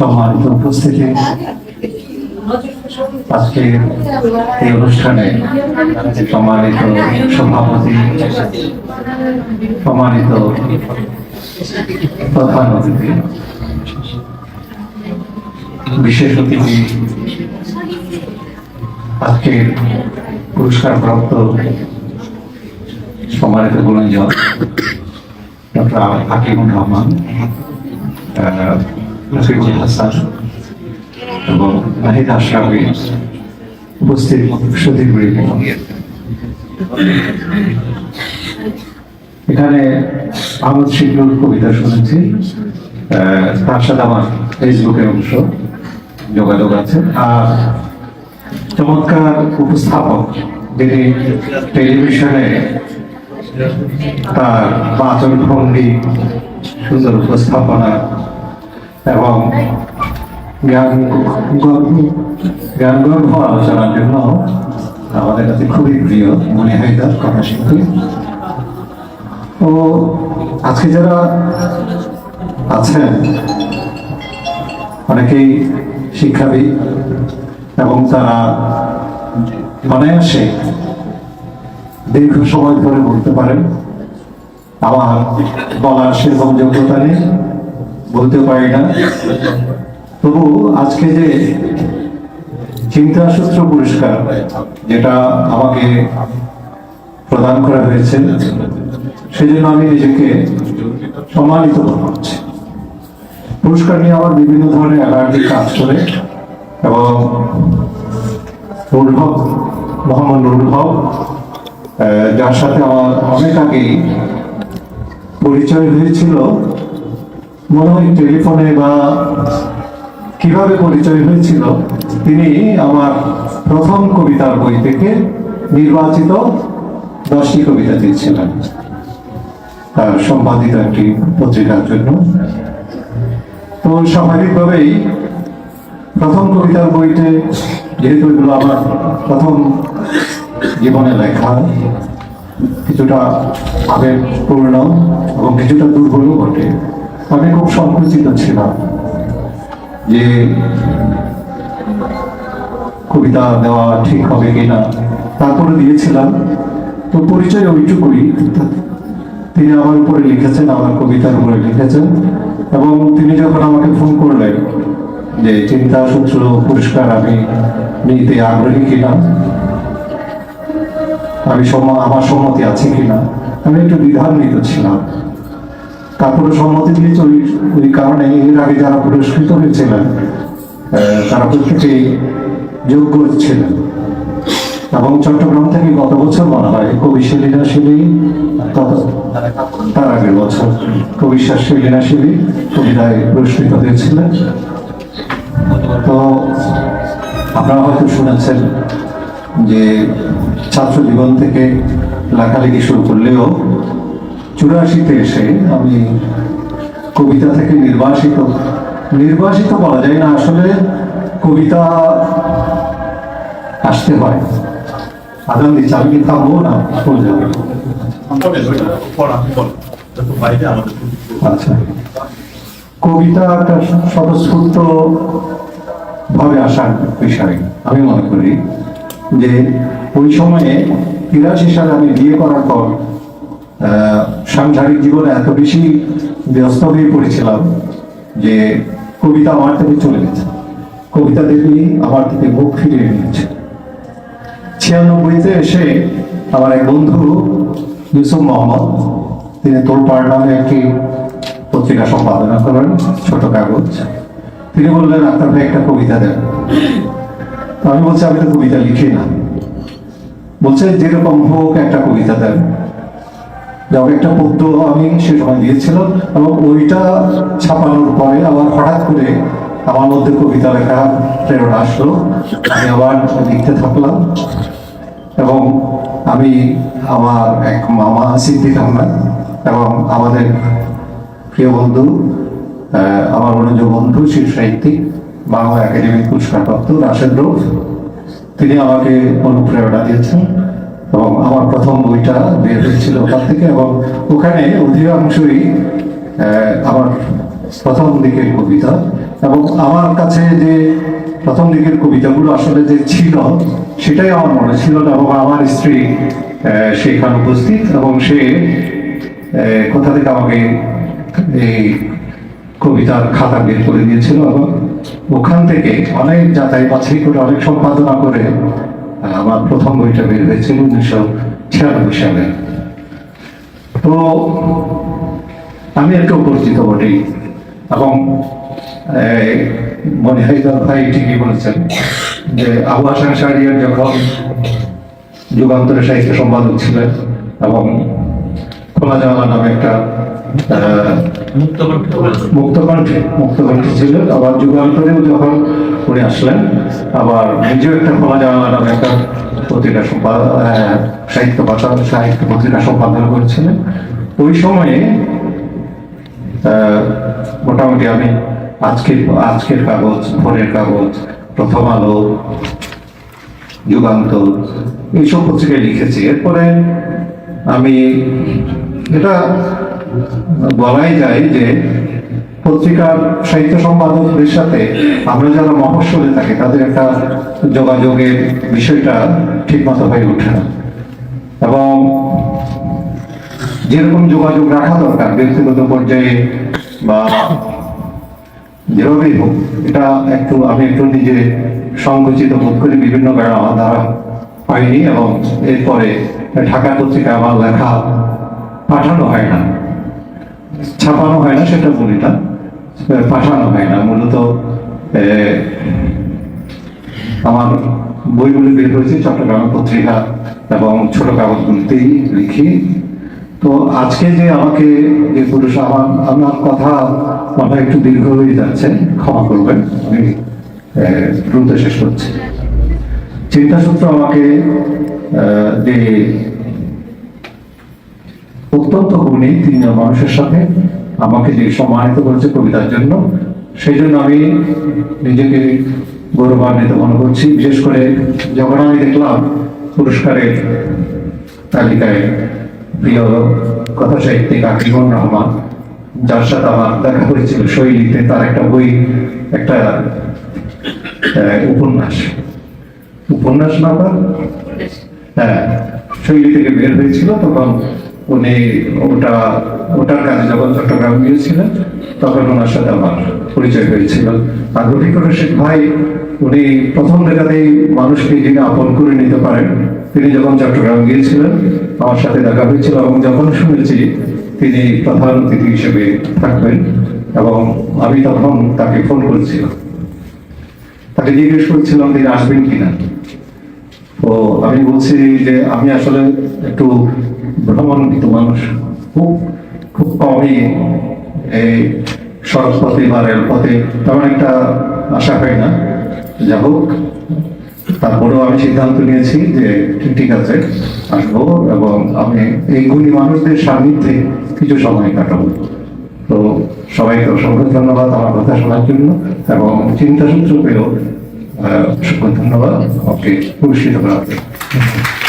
সম্মানিত উপস্থিতি। আজকে এই অনুষ্ঠানে সম্মানিত সভাপতি, সম্মানিত প্রধান অতিথি, বিশেষ অতিথি আজকের পুরস্কার প্রাপ্ত সম্মানিত গুণজন, ডক্টর হাকিমুর রহমান রফিকুল হাসান এবং নাহিদ আশরাফি উপস্থিত সুদীর্ঘ এখানে আহমদ শিবনুর কবিতা শুনেছি। তার সাথে আমার ফেসবুকের অংশ যোগাযোগ আছে। আর চমৎকার উপস্থাপক যিনি টেলিভিশনে তার বাচন ভঙ্গি সুন্দর উপস্থাপনা এবং জ্ঞান জ্ঞান গর্ভ আলোচনার জন্য আমাদের কাছে খুবই প্রিয় মনে কথা ও আজকে যারা আছেন, অনেকেই শিক্ষাবিদ এবং তারা অনায়াসে দীর্ঘ সময় ধরে বলতে পারেন, আমার বলার সেরকম যোগ্যতা নেই বলতে পারি না। তবু আজকে যে চিন্তা সূত্র পুরস্কার যেটা আমাকে প্রদান করা হয়েছে, সেজন্য আমি নিজেকে সম্মানিত মনে করছি। পুরস্কার নিয়ে আমার বিভিন্ন ধরনের এলার্জি কাজ করে এবং নুরুল মোহাম্মদ নুরুল যার সাথে আমার অনেক আগেই পরিচয় হয়েছিল। মনে হয় টেলিফোনে বা কীভাবে পরিচয় হয়েছিল, তিনি আমার প্রথম কবিতার বই থেকে নির্বাচিত দশটি কবিতা দিয়েছিলেন। তার সম্পাদিত একটি পত্রিকার জন্য। তো স্বাভাবিকভাবেই প্রথম কবিতার বইতে যেহেতু এগুলো আমার প্রথম জীবনে লেখা, কিছুটা আবেগপূর্ণ এবং কিছুটা দুর্বলও বটে। আমি খুব সংকুচিত ছিলাম। যে কবিতা দেওয়া ঠিক হবে কিনা তারপরে দিয়েছিলাম। তো পরিচয় ওইটুকুই। তিনি আমার উপরে লিখেছেন, আমার কবিতার উপরে লিখেছেন এবং তিনি যখন আমাকে ফোন করলেন যে চিন্তা, সূত্র, পুরস্কার আমি নিতে আগ্রহী কিনা, আমি আমার সম্মতি আছে কিনা, আমি একটু দ্বিধান্বিত ছিলাম। তারপরে সম্মতি দিয়েছে ওই ওই কারণে এর আগে যারা পুরস্কৃত হয়েছিলেন তারা প্রত্যেকেই যোগ্য ছিলেন। এবং চট্টগ্রাম থেকে গত বছর মনে হয়, কবি সেলিনা শিলি তার আগের বছর কবি সেলিনা শিলি কবিতায় পুরস্কৃত হয়েছিলেন। তো আপনারা হয়তো শুনেছেন যে ছাত্র জীবন থেকে লেখালেখি শুরু করলেও চুরাশিতে এসে আমি কবিতা থেকে নির্বাসিত। নির্বাসিত বলা যায় না আসলে কবিতা আসতে হয়। আগাম দিচ্ছে আমি কি থামবো না চলে যাব। আচ্ছা। কবিতা একটা স্বতঃস্ফূর্ত ভাবে আসার বিষয়। আমি মনে করি যে ওই সময়ে তিরাশি সালে আমি বিয়ে করার পর সাংসারিক জীবনে এত বেশি ব্যস্ত হয়ে পড়েছিলাম যে কবিতা আমার থেকে চলে গেছে। কবিতা দেবী আমার থেকে মুখ ফিরিয়ে নিয়েছে। ছিয়ানব্বইতে এসে আমার এক বন্ধু, ইউসুফ মোহাম্মদ, তিনি তোলপাড় নামে একটি পত্রিকা সম্পাদনা করেন, ছোট কাগজ। তিনি বললেন আপনার ভাই, একটা কবিতা দেন। আমি বলছি, আমি তো কবিতা লিখি না। বলছে, যেরকম হোক একটা কবিতা দেন। যাও একটা পদ্য আমি সে সময় দিয়েছিলাম এবং ওইটা ছাপানোর পরে আবার হঠাৎ করে আমার মধ্যে কবিতা লেখা প্রেরণা আসলো। আমি আবার লিখতে থাকলাম এবং আমি আমার এক মামা সিদ্দিক আহমেদ এবং আমাদের প্রিয় বন্ধু আমার অনুজ বন্ধু, শিশু সাহিত্যিক, বাংলা একাডেমি পুরস্কার প্রাপ্ত রাশেদ রোজ তিনি আমাকে অনুপ্রেরণা দিয়েছেন। এবং আমার প্রথম বইটা বের হয়েছিল ওখান থেকে এবং ওখানে অধিকাংশই আমার প্রথম দিকের কবিতা এবং আমার কাছে যে প্রথম দিকের কবিতাগুলো আসলে যে ছিল, সেটাই আমার মনে ছিল না এবং আমার স্ত্রী সেখানে উপস্থিত এবং সে কোথা থেকে আমাকে এই কবিতার খাতা বের করে দিয়েছিল এবং ওখান থেকে অনেক যাতাই বাছাই করে, অনেক সম্পাদনা করে আমার প্রথম বইটা বের হয়েছিল উনিশশো ছিয়ানব্বই সালে। তো আমি একটু পরিচিত বটেই এবং মনে হয় ভাই ঠিকই বলেছেন যে আবু হাসান শাহরিয়ার যখন যুগান্তরের সাহিত্য সম্পাদক ছিলেন এবং খোলা নামে একটা আবার যখন আসলেন, আবার একটা খোলা নামে একটা সাহিত্য করেছিলেন। ওই সময়ে মোটামুটি আমি আজকের আজকের কাগজ, ভোরের কাগজ, প্রথম আলো যুগান্ত এইসব পত্রিকায় লিখেছি। এরপরে আমি এটা বলাই যায় যে পত্রিকার সাহিত্য সম্পাদকদের সাথে আমরা যারা মফস্বলে থাকি, তাদের একটা যোগাযোগের বিষয়টা ঠিকমতো হয়ে ওঠে না। এবং যেরকম যোগাযোগ রাখা দরকার, ব্যক্তিগত পর্যায়ে বা যেভাবেই হোক, এটা একটু আমি একটু নিজে সংকুচিত বোধ করি, বিভিন্ন কারণে আমার দ্বারা হয়নি এবং এরপরে ঢাকা পত্রিকা আমার লেখা পাঠানো হয় না। ছাপানো হয় না, সেটা বলি না। পাঠানো হয় না। মূলত আমার বইগুলি বের হয়েছে চট্টগ্রাম পত্রিকা এবং ছোট কাগজগুলিতেই লিখি। তো আজকে যে আমাকে যে পুরুষ, আমার আমার কথা হয় একটু দীর্ঘ হয়ে যাচ্ছে, ক্ষমা করবেন, আমি দ্রুত শেষ করছি। চিন্তাসূত্র আমাকে যে অত্যন্ত গুণী তিনি মানুষের সাথে। আমাকে যে সম্মানিত করেছে কবিতার জন্য সেই জন্য আমি নিজেকে গৌরবান্বিত মনে করছি। বিশেষ করে যখন আমি দেখলাম পুরস্কারের তালিকায় প্রিয় কথা সাহিত্যিক আকিমুর রহমান, যার সাথে আমার দেখা হয়েছিল শৈলীতে তার একটা বই, একটা উপন্যাস। উপন্যাস না হ্যাঁ শৈলী থেকে বের হয়েছিল, তখন উনি ওটা, ওটার কাজে যখন চট্টগ্রাম গিয়েছিলেন, তখন ওনার সাথে আমার পরিচয় হয়েছিল। আর রফিকুর রশিদ ভাই, উনি প্রথম দেখাতেই মানুষকে যিনি আপন করে নিতে পারেন, তিনি যখন চট্টগ্রাম গিয়েছিলেন, আমার সাথে দেখা হয়েছিল এবং যখন শুনেছি, তিনি প্রধান অতিথি হিসেবে থাকবেন এবং আমি তখন তাকে ফোন করেছিলাম। তাকে জিজ্ঞেস করছিলাম, তিনি আসবেন কিনা। তো আমি বলছি যে আমি আসলে একটু ভ্রমণিত মানুষ। খুব খুব কমই এই সড়ক পথে বা রেলপথে তেমন একটা আশা হয় না। যা হোক, তারপরেও আমি সিদ্ধান্ত নিয়েছি যে ঠিক- আছে, আসব এবং আমি এই গুণী মানুষদের সান্নিধ্যে কিছু সময় কাটাবো। তো সবাইকে অসংখ্য ধন্যবাদ আমার কথা শোনার জন্য এবং চিন্তা সূত্র পেয়েও ধন্যবাদ। আমাকে পুরস্কৃত করার জন্য।